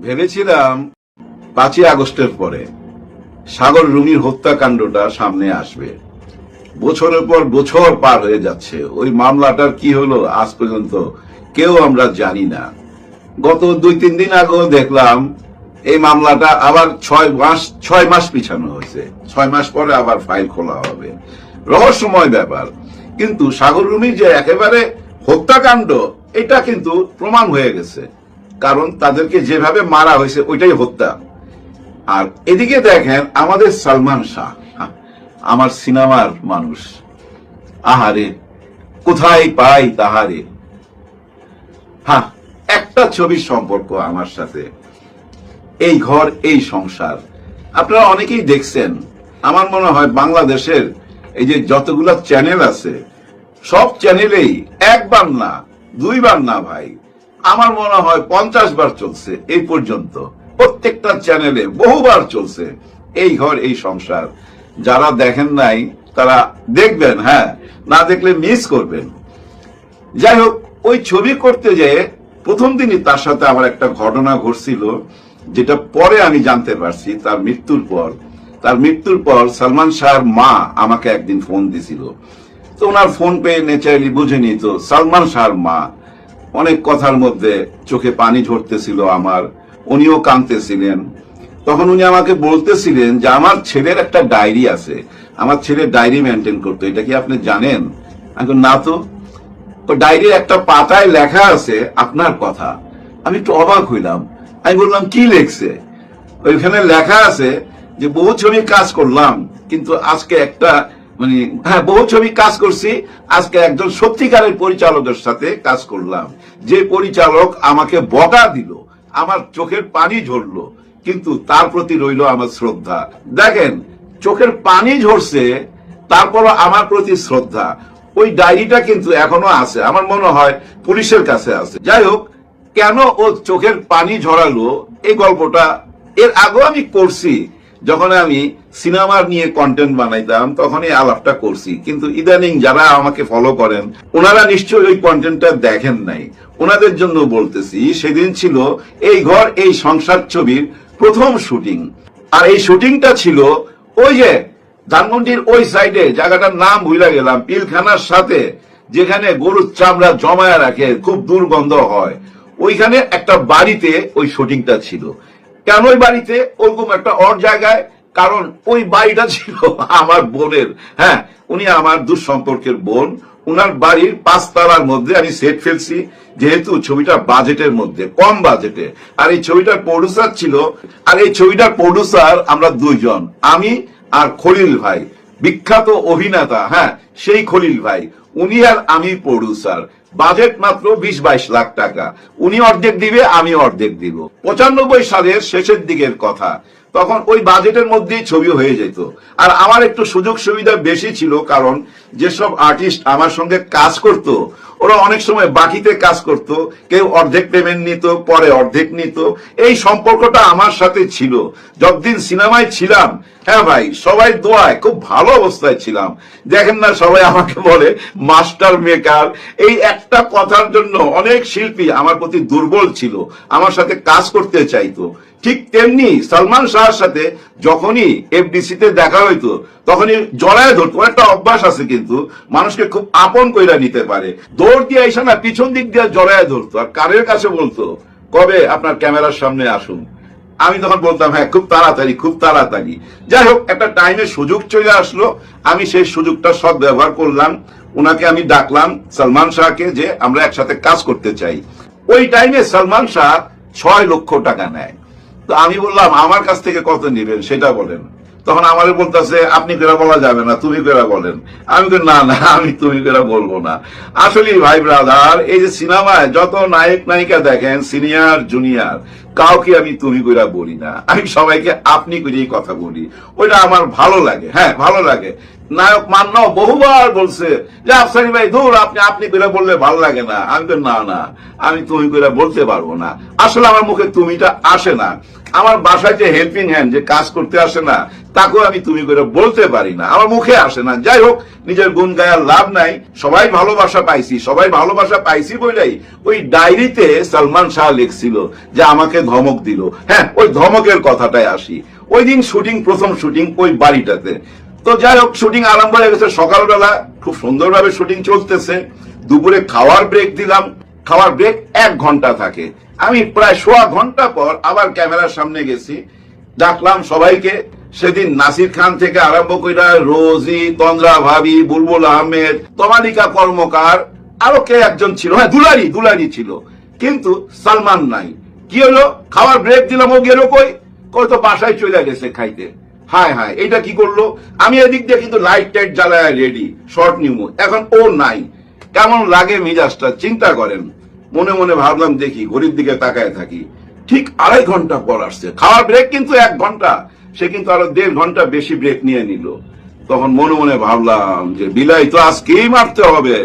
ভেবেছিলাম পাঁচই আগস্টের পরে সাগর রুমির হত্যাকাণ্ডটা সামনে আসবে। বছরের পর বছর পার হয়ে যাচ্ছে। ওই মামলাটার কি হলো আজ পর্যন্ত কেউ আমরা জানি না। গত দুই, তিন দিন আগেও দেখলাম এই মামলাটা আবার ছয় মাস ছয় মাস পিছানো হয়েছে। ছয় মাস পরে আবার ফাইল খোলা হবে। রহস্যময় ব্যাপার। কিন্তু সাগর রুমির যে একেবারে হত্যাকাণ্ড, এটা কিন্তু প্রমাণ হয়ে গেছে। কারণ তাদেরকে যেভাবে মারা হয়েছে, ওইটাই হত্যা। আর এদিকে দেখেন আমাদের সালমান শাহ। আমার সিনেমার মানুষ। আহারে, কোথায় পাই তাহারে? হ্যাঁ একটা ছবির সম্পর্ক আমার সাথে। এই ঘর, এই সংসার। আপনারা অনেকেই দেখছেন। আমার মনে হয় বাংলাদেশের এই যে যতগুলা চ্যানেল আছে, সব চ্যানেলেই একবার না, দুইবার না ভাই। আমার মনে হয় পঞ্চাশ বার চলছে এই পর্যন্ত। প্রত্যেকটা চ্যানেলে বহুবার চলছে এই ঘর, এই সংসার। যারা দেখেন নাই, তারা দেখবেন হ্যাঁ না দেখলে মিস করবেন। যাই হোক, ওই ছবি করতে যেয়ে প্রথম দিনই তার সাথে আমার একটা ঘটনা ঘটছিল, যেটা পরে আমি জানতে পারছি তার মৃত্যুর পর। তার মৃত্যুর পর সালমান শাহর মা আমাকে একদিন ফোন দিছিল। তো ওনার ফোন পেয়ে নেচারালি বুঝে নিত সালমান শাহর মা অনেক কথার মধ্যে চোখে পানি ঝরতেছিল আমার, উনিও কাঁদতেছিলেন। তখন উনি আমাকে বলতেছিলেন যে, আমার ছেলের একটা ডায়েরি আছে, আমার ছেলে ডায়েরি মেনটেন করতো, এটা কি আপনি জানেন? আমি না তো। ডায়েরির একটা পাতায় লেখা আছে, আপনার কথা। আমি একটু অবাক হইলাম। আমি বললাম, কি লেখছে? ওইখানে লেখা আছে যে, বহু ছবি কাজ করলাম, কিন্তু আজকে একটা মানে হ্যাঁ বহু ছবি কাজ করছি। আজকে একজন সত্যিকারের পরিচালকের সাথে কাজ করলাম। যে পরিচালক আমাকে বকা দিল, আমার চোখের পানি ঝরলো, কিন্তু তার প্রতি রইল আমার শ্রদ্ধা। দেখেন, চোখের পানি ঝরছে, তারপরও আমার প্রতি শ্রদ্ধা। ওই ডায়েরিটা কিন্তু এখনও আছে, আমার মনে হয় পুলিশের কাছে আছে। যাই হোক, কেন ও চোখের পানি ঝরালো, এই গল্পটা এর আগেও আমি করছি। যখন আমি সিনেমার নিয়ে কন্টেন্ট বানাইতাম, তখনই আলাপটা করছি। কিন্তু ইদানিং যারা আমাকে ফলো করেন, ওনারা নিশ্চয়ই ওই কন্টেন্টটা দেখেন নাই। ওনাদের জন্য বলতেছি, সেদিন ছিল এই ঘর, এই সংসার ছবির প্রথম শুটিং আর এই শুটিংটা ছিল ওই যে ধানমন্ডির ওই সাইডে জায়গাটার নাম ভুলে গেলাম, পিলখানার সাথে, যেখানে গরুর চামড়া জমায়া রাখে, খুব দুর্গন্ধ হয়। ওইখানে একটা বাড়িতে ওই শুটিংটা ছিল। কেন ওই বাড়িতে? ওরকম একটা অর জায়গায়, কারণ ওই বাড়িটা ছিল আমার বোনের। হ্যাঁ উনি আমার দুঃসম্পর্কের বোন। উনার বাড়ির পাঁচতলার মধ্যে আমি সেট ফেলছি, যেহেতু ছবিটা বাজেটের মধ্যে, কম বাজেটে আর এই ছবিটার প্রডিউসার ছিল, আর এই ছবিটার প্রডিউসার আমরা দুইজন, আমি আর খলিল ভাই। বিখ্যাত অভিনেতা হ্যাঁ সেই খলিল ভাই। উনি আর আমি প্রডিউসার বাজেট মাত্র বিশ বাইশ লাখ টাকা। উনি অর্ধেক দিবে, আমি অর্ধেক দিব। পঁচানব্বই সালের শেষের দিকের কথা। তখন ওই বাজেটের মধ্যেই ছবি হয়ে যেত। আর আমার একটু সুযোগ সুবিধা বেশি ছিল, কারণ যেসব আর্টিস্ট আমার সঙ্গে কাজ করত, ওরা অনেক সময় বাকিতে কাজ করত, কেউ অর্ধেক পেমেন্ট নিত, পরে অর্ধেক নিত। এই সম্পর্কটা আমার সাথে ছিল। যতদিন সিনেমায় ছিলাম হ্যাঁ ভাই, সবাই দোয়ায়, খুব ভালো অবস্থায় ছিলাম। দেখেন না, সবাই আমাকে বলে, মাস্টার মেকার। এই একটা কথার জন্য অনেক শিল্পী আমার প্রতি দুর্বল ছিল, আমার সাথে কাজ করতে চাইতো। ঠিক তেমনি সালমান শাহর সাথে যখনই এফডিসি তে দেখা হইতো, তখনই জড়ায় ধরতো। একটা অভ্যাস আছে কিন্তু, মানুষকে খুব আপন কইরা নিতে পারে। দৌড় দিয়ে এসে না, পিছন দিক দিয়ে জড়ায় ধরতো। আর কারের কাছে বলতো, কবে আপনার ক্যামেরার সামনে আসুন? আমি তখন বলতাম হ্যাঁ খুব তাড়াতাড়ি খুব তাড়াতাড়ি। যাই হোক, একটা টাইমে সুযোগ চলে আসলো। আমি সেই সুযোগটা সদ ব্যবহার করলাম। ওনাকে আমি ডাকলাম সালমান শাহকে যে আমরা একসাথে কাজ করতে চাই। ওই টাইমে সালমান শাহ ছয় লক্ষ টাকা নেয়। তো আমি বললাম আমার কাছ থেকে কত নেবেন? সেটা বলেন। তখন আমারে বলতেছে আপনি কেরা বলা যাবে না তুমি কেরা বলেন। আমি বলি, না না আমি তুমি কেরা বলব না। আসলে ভাই ব্রাদার এই যে সিনেমায় যত নায়ক নায়িকা দেখেন সিনিয়র জুনিয়র কাউকে আমি তুমি কইরা বলি না। আমি সবাইকে আপনি করেই কথা বলি। ওইটা আমার ভালো লাগে হ্যাঁ ভালো লাগে। নায়ক মান্য বহুবার বলছে, যে আফসারি ভাই দূর আপনি আপনি করে বললে ভালো লাগে না। আমি তো না না, আমি তুমি করে বলতে পারব না। আসলে আমার মুখে তুমিটা আসে না। আমার বাসায় যে হেল্পিং হ্যান্ড যে কাজ করতে আসে না, তাকেও আমি তুমি করে বলতে পারি না। আমার মুখে আসে না। যাই হোক, নিজের গুণ গায়ার লাভ নাই। সবাই ভালোবাসা পাইছি, সবাই ভালোবাসা পাইছি বলেই ওই ডায়েরিতে সালমান শাহ লিখছিল যে আমাকে ধমক দিল। হ্যাঁ ওই ধমকের কথাটাই আসি। ওই দিন শুটিং, প্রথম শুটিং ওই বাড়িটাতে। তো যাই হোক শুটিং আরম্ভ হয়ে গেছে। সকালবেলা খুব সুন্দরভাবে শুটিং চলতেছে। দুপুরে খাওয়ার ব্রেক দিলাম। খাওয়ার ব্রেক এক ঘণ্টা থাকে। আমি প্রায় সোয়া ঘণ্টা পর আবার ক্যামেরার সামনে গেছি। ডাকলাম সবাইকে। সেদিন নাসির খান থেকে আরম্ভ করে রোজি, তন্দ্রা ভাবি, বুলবুল আহমেদ, তমালিকা কর্মকার, আরও কে একজন ছিল? হ্যাঁ দুলারি দুলারি ছিল। কিন্তু সালমান নাই। কি হলো খাওয়ার ব্রেক দিলাম, ও গেল কই? কই তো বাসায় চলে গেছে খাইতে। হায় হায়, এটা কি করল? আমি এদিক দিয়ে কিন্তু লাইট টাইট জ্বালায় রেডি শর্ট নিমু এখন ও নাই। কেমন লাগে মিজাজটা? চিন্তা করেন। মনে মনে ভাবলাম, দেখি, ঘড়ির দিকে তাকায় থাকি। ঠিক আড়াই ঘণ্টা পর আসছে। খাওয়ার ব্রেক কিন্তু এক ঘণ্টা। সে কিন্তু আরও দেড় ঘণ্টা বেশি ব্রেক নিয়ে নিল। তখন মনে মনে ভাবলাম যে, বিলাই তো আজকেই মারতে হবে।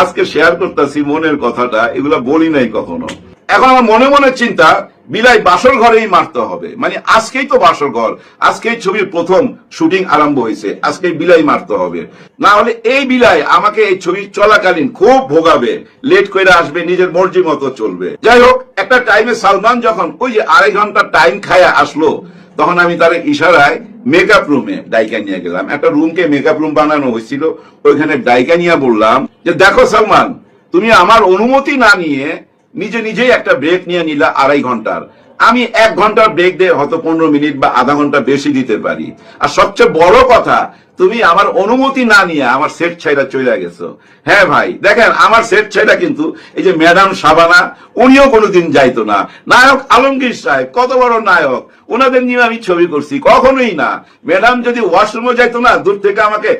আজকে শেয়ার করতেছি মনের কথাটা। এগুলা বলি নাই কখনো। এখন আমার মনে মনে চিন্তা বিলাই বাসর ঘরেই মারতে হবে। মানে আজকেই তো বাসর ঘর, আজকেই ছবির প্রথম শুটিং আরম্ভ হয়েছে, আজকেই বিলাই মারতে হবে। না হলে এই বিলাই আমাকে এই ছবি চলাকালীন খুব ভোগাবে, লেট করে আসবে, নিজের মর্জি মতো চলবে। যাই হোক, একটা টাইমে সালমান যখন ওই যে আড়াই ঘণ্টা টাইম খায়া আসলো, তখন আমি তার ইশারায় মেকআপ রুমে ডাইকা নিয়ে গেলাম। একটা রুমকে মেকআপ রুম বানানো হয়েছিল, ওইখানে ডাইকা নিয়ে বললাম যে, দেখো সালমান, তুমি আমার অনুমতি না নিয়ে নিজে নিজেই একটা ব্রেক নিয়ে নিলা আড়াই ঘণ্টার। আমি এক ঘণ্টার ব্রেক দিয়ে হয়তো পনেরো মিনিট বা আধা ঘণ্টা বেশি দিতে পারি। আর সবচেয়ে বড় কথা, তুমি আমার অনুমতি না নিয়ে আমার সেট ছাইরা চলে গেছো। হ্যাঁ ভাই, দেখেন আমার সেট ছাইরা কিন্তু এই যে ম্যাডাম সাবানা, উনিও কোনোদিন যাইতো না। নায়ক আলমগীর সাহেব, কত বড় নায়ক। ওনাদের নিয়ে আমি ছবি করছি, কখনোই না। ম্যাডাম যদি ওয়াশরুমে যাইতো না, দূর থেকে আমাকে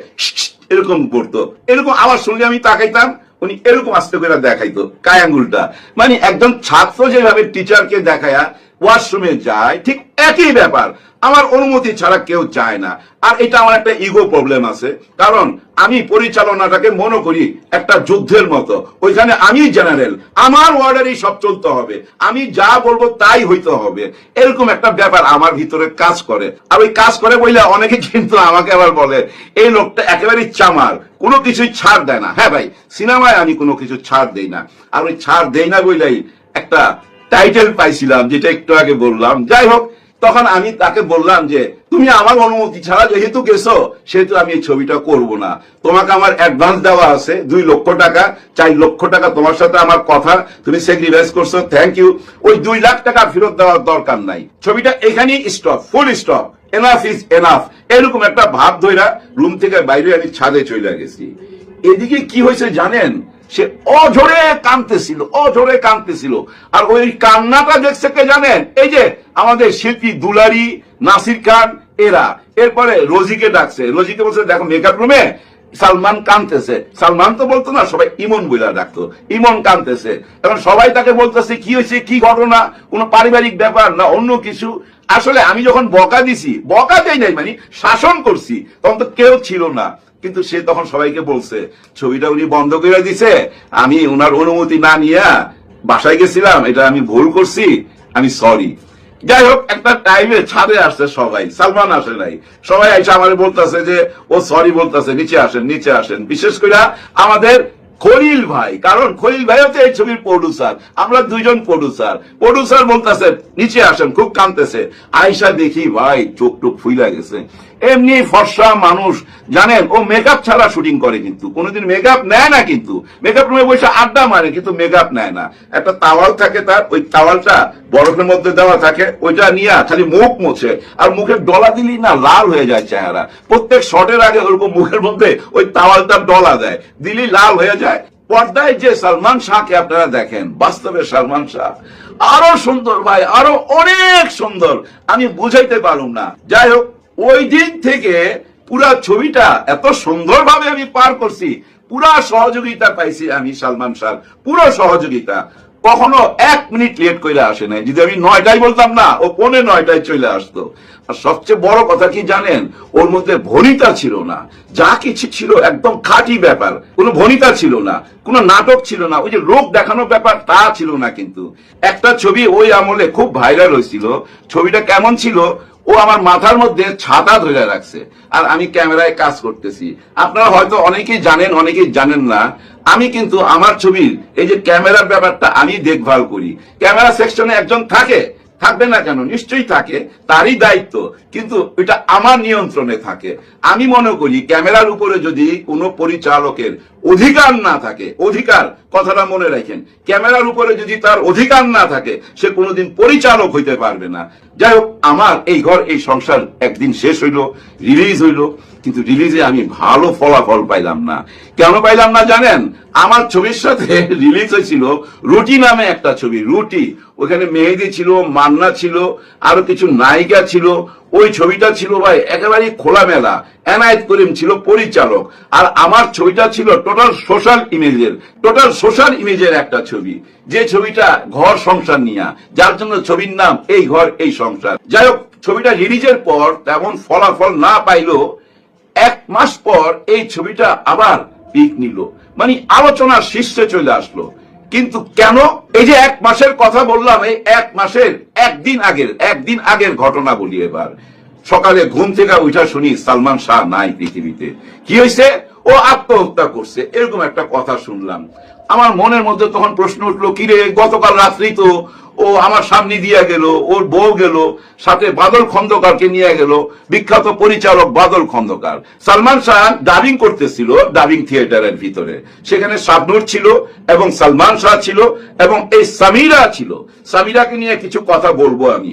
এরকম করতো। এরকম আওয়াজ শুনলে আমি তাকাইতাম উনি এরকম আস্তে করে দেখাইতো কায়াঙ্গুলটা মানে একজন ছাত্র যেভাবে টিচারকে দেখায়া ওয়াশরুমে যায়, ঠিক একই ব্যাপার। আমার অনুমতি ছাড়া কেউ চায় না। আর এটা আমার একটা ইগো প্রবলেম আছে। কারণ আমি পরিচালনাটাকে মনে করি একটা যুদ্ধের মতো। ওইখানে আমি জেনারেল, আমার ওয়ার্ডারই সব চলতে হবে। আমি যা বলব তাই হইতে হবে। এরকম একটা ব্যাপার আমার ভিতরে কাজ করে। আর ওই কাজ করে বললে অনেকে কিন্তু আমাকে আবার বলে, এই লোকটা একেবারেই চামার, কোনো কিছুই ছাড় দেয় না। হ্যাঁ ভাই, সিনেমায় আমি কোনো কিছু ছাড় দেই না। আর ওই ছাড় দেই না বইলাই একটা টাইটেল পাইছিলাম, যেটা একটু আগে বললাম। যাই হোক, তখন আমি তাকে বললাম যে, তুমি আমার অনুমতি ছাড়া যেহেতু গেছো, সেহেতু আমি এই ছবিটা করব না। তোমাকে আমার অ্যাডভান্স দেওয়া আছে, দুই লক্ষ টাকা, চার লক্ষ টাকা তোমার সাথে আমার কথা, তুমি স্যাক্রিফাইস করছ থ্যাংক ইউ ওই দুই লাখ টাকা ফেরত দেওয়ার দরকার নাই। ছবিটা এখানেই stop full stop enough is enough এরকম একটা ভাব ধইরা রুম থেকে বাইরে আমি ছাদে চলে গেছি। এদিকে কি হয়েছে জানেন? সে অঝরে কাঁদতেছিল অঝরে কাঁদতেছিল। আর ওই কান্নাটা দেখছে কে জানেন? এই যে আমাদের শিল্পী দুলারি, নাসির খান, এরা। এরপরে রোজিকে ডাকছে। রোজিকে বলছে, দেখো মেকআপ রুমে সালমান কানতেছে সালমান তো বলতো না, সবাই ইমন বইলা ডাকতো। ইমন কানতেছে এখন সবাই তাকে বলতেছে, কি হয়েছে? কি ঘটনা? কোনো পারিবারিক ব্যাপার না অন্য কিছু? আসলে আমি যখন বকা দিছি, বকা দেই নাই মানে শাসন করছি, তখন তো কেউ ছিল না। কিন্তু সে তখন সবাইকে বলছে, ছবিটা উনি বন্ধ করে দিছে। আমি ওনার অনুমতি না নিয়ে বাসায় গেছিলাম। এটা আমি ভুল করছি। আমি সরি। যাই হোক, একটা টাইমে ছাদে আসছে সবাই। সালমান আসে নাই। সবাই এসে আমার বলতেছে যে, ও সরি বলতেছে, নিচে আসেন নিচে আসেন। বিশেষ করে আমাদের খলিল ভাই। কারণ খলিল ভাই হচ্ছে এই ছবির প্রডিউসার আমরা দুইজন প্রডিউসার প্রডিউসার বলতেছে, নিচে আসেন, খুব কানতেছে আয়সা দেখি, ভাই চোখ টুক ফুইলা গেছে। এমনি ফর্সা মানুষ, জানেন? ও মেকআপ ছাড়া শুটিং করে কিন্তু। কোনোদিন মেকআপ নেয় না কিন্তু। মেকআপ রুমে বসে আড্ডা মারে, কিন্তু মেকআপ নেয় না। একটা তাওয়াল থাকে তার, ওই তাওয়ালটা বরফের মধ্যে দেওয়া থাকে, ওইটা নিয়ে খালি মুখ মোছে। আর মুখের ডলা দিলেই না লাল হয়ে যায় চেহারা। প্রত্যেক শটের আগে ওরকম মুখের মধ্যে ওই তাওয়ালটা ডলা দেয়। দিলেই লাল হয়ে যায়। পর্দায় যে সালমান শাহকে আপনারা দেখেন, বাস্তবে সালমান শাহ। আরও সুন্দর ভাই, আরও অনেক সুন্দর। আমি বুঝাইতে পারুম না। যাই হোক ওই দিন থেকে পুরা ছবিটা এত সুন্দরভাবে আমি পার করছি। পুরা সহযোগিতা পাইছি আমি সালমান শাহ পুরো সহযোগিতা। কখনো এক মিনিট লেট করে আসে নাই। যদি আমি নয়টায় বলতাম না, ও পৌনে নয়টায় চলে আসতো। আর সবচেয়ে বড় কথা কি জানেন? ওর মধ্যে ভনিতা ছিল না। যা কিছু ছিল একদম খাঁটি ব্যাপার। কোনো ভনিতা ছিল না, কোনো নাটক ছিল না। ওই যে লোক দেখানোর ব্যাপার তা ছিল না কিন্তু। একটা ছবি ওই আমলে খুব ভাইরাল হয়েছিল ছবিটা কেমন ছিল? ও আমার মাথার মধ্যে ছাতা ধরে রাখছে। আর আমি ক্যামেরায় কাজ করতেছি। আপনারা হয়তো অনেকেই জানেন অনেকেই জানেন না। আমি কিন্তু আমার ছবির এই যে ক্যামেরার ব্যাপারটা আমি দেখভাল করি। ক্যামেরা সেকশনে একজন থাকে। থাকবে না কেন? নিশ্চয়ই থাকে। তারই দায়িত্ব। কিন্তু এটা আমার নিয়ন্ত্রণে থাকে। আমি মনে করি ক্যামেরার উপরে যদি কোনো পরিচালকের অধিকার না থাকে, অধিকার কথাটা মনে রাখেন। ক্যামেরার উপরে যদি তার অধিকার না থাকে, সে কোনোদিন পরিচালক হইতে পারবে না। যাই হোক, আমার এই ঘর, এই সংসার একদিন শেষ হইল রিলিজ হইল, কিন্তু রিলিজে আমি ভালো ফলাফল পাইলাম না। কেন পাইলাম না জানেন? আমার ছবির সাথে রিলিজ হয়েছিল রুটি নামে একটা ছবি, রুটি। ওখানে মেহেদি ছিল, মান্না ছিল, আরও কিছু নায়িকা ছিল ওই ছবিটা ছিল ভাই একেবারে খোলামেলা। এনায়েত করিম ছিল পরিচালক। আর আমার ছবিটা ছিল টোটাল সোশ্যাল ইমেজের। টোটাল সোশ্যাল ইমেজের একটা ছবি। যে ছবিটা ঘর সংসার নিয়ে। যার জন্য ছবির নাম এই ঘর, এই সংসার। যাই হোক, ছবিটা রিলিজের পর তেমন ফলাফল না পাইলো এক মাস পর এই ছবিটা আবার পিক নিল। মানে আলোচনার শীর্ষে চলে আসলো। কিন্তু কেন? এই যে এক মাসের কথা বললাম, এই এক মাসের, একদিন আগের একদিন আগের ঘটনা বলি এবার। সকালে ঘুম থেকে উঠা শুনি সালমান শাহ নাই পৃথিবীতে। কি হয়েছে ও আত্মহত্যা করছে। এরকম একটা কথা শুনলাম। আমার মনের মধ্যে তখন প্রশ্ন উঠল কিরে গতকাল রাত্রি তো ও আমার সামনে দিয়ে গেল, ওর বউ গেল, সাথে বাদল খন্দকারকে নিয়ে গেল, বিখ্যাত পরিচালক বাদল খন্দকার। সালমান শাহ ডাবিং করতেছিল ডাবিং থিয়েটারের ভিতরে। সেখানে শাবনুর ছিল এবং সালমান শাহ ছিল এবং এই সামিরা ছিল। সামিরাকে নিয়ে কিছু কথা বলব আমি।